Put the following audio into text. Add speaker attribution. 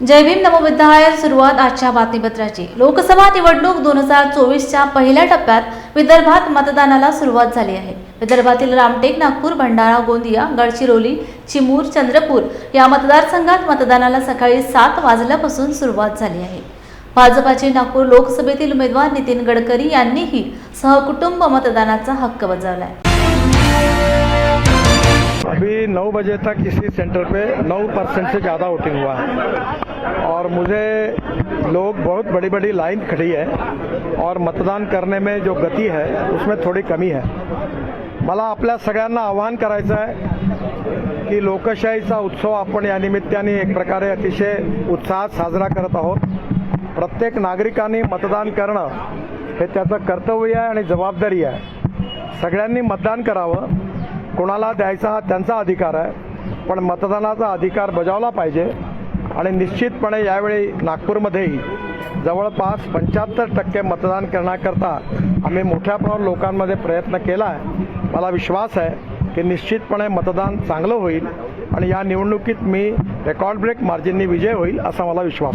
Speaker 1: जय भीम नमोबुद्धाय सुरुवात आजच्या बातमीपत्राची. लोकसभा निवडणूक दोन हजार चोवीसच्या पहिल्या टप्प्यात विदर्भात मतदानाला सुरुवात झाली आहे. विदर्भातील रामटेक नागपूर भंडारा गोंदिया गडचिरोली चिमूर चंद्रपूर या मतदारसंघात मतदानाला सकाळी सात वाजल्यापासून सुरुवात झाली आहे. भाजपाचे नागपूर लोकसभेतील उमेदवार नितीन गडकरी यांनीही सहकुटुंब मतदानाचा हक्क बजावला आहे
Speaker 2: अभी नौ बजे तक इसी सेंटर पे नौ परसेंट से ज़्यादा वोटिंग हुआ है। और मुझे लोग बहुत बड़ी बड़ी लाइन खड़ी है और मतदान करने में जो गति है उसमें थोडी कमी है। मला आपल्या सगळ्यांना आवाहन करायचं आहे की लोकशाहीचा उत्सव आपण या निमित्ताने एक प्रकारे अतिशय उत्साहात साजरा करत आहोत. प्रत्येक नागरिकांनी मतदान करणं हे त्याचं कर्तव्य आहे आणि जबाबदारी आहे. सगळ्यांनी मतदान करावं. कोणाला द्यायचा हा त्यांचा अधिकार आहे पण मतदानाचा अधिकार बजावला पाहिजे. आणि निश्चितपणे यावेळी नागपूरमध्येही जवळपास पंच्याहत्तर टक्के मतदान करण्याकरता आम्ही मोठ्या प्रमाणात लोकांमध्ये प्रयत्न केला आहे. मला विश्वास आहे की निश्चितपणे मतदान चांगलं होईल आणि या निवडणुकीत मी रेकॉर्ड ब्रेक मार्जिननी विजय होईल असा मला विश्वास आहे.